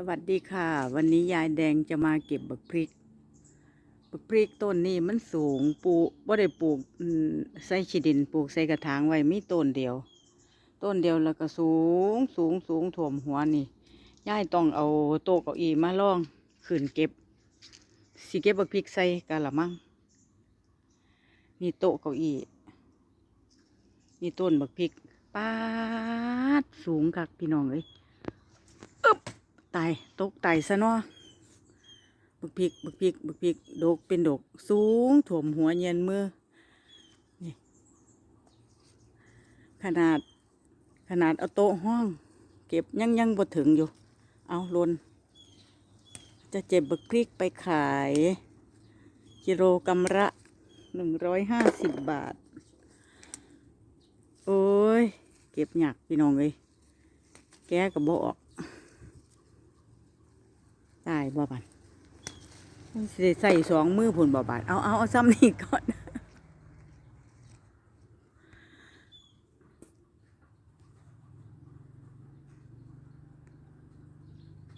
สวัสดีค่ะ วันนี้ยายแดงจะมาเก็บบักพริก บักพริกต้นนี้มันสูงปลูกบ่ได้ปลูกใส่ฉีดินปลูกใส่กระถางไว้มีต้นเดียว ต้นเดียวแล้วก็สูงสูงสูงถ่วมหัวนี่ยายต้องเอาโต๊ะเก้าอี้มาล่องขึ้นเก็บสิเก็บบักพริกใส่กะละมังนี่โต๊ะเก้าอี้นี่ต้นบักพริกป้าดสูงคักพี่น้องเอ้ย ตายตกตซะเนาะบึกพริกบึกพริกบึกพริกดกเป็นดก สูงถ่วมหัวเย็นมือนี่ขนาด ขนาดเอาโต๊ะห้อง เก็บยังยังบ่ถึงอยู่ เอาลน จะเจ็บบึกพริกไปขาย กิโลกรัมละหนึ่งร้อยห้าสิบบาท โอ้ย เก็บหยักพี่น้องเลยแกก็บ่ออก ตายบ่บันสิได้ใส่สองมือผุนบ่บาดเอาเอาเอาซ้ำนี่ก่อน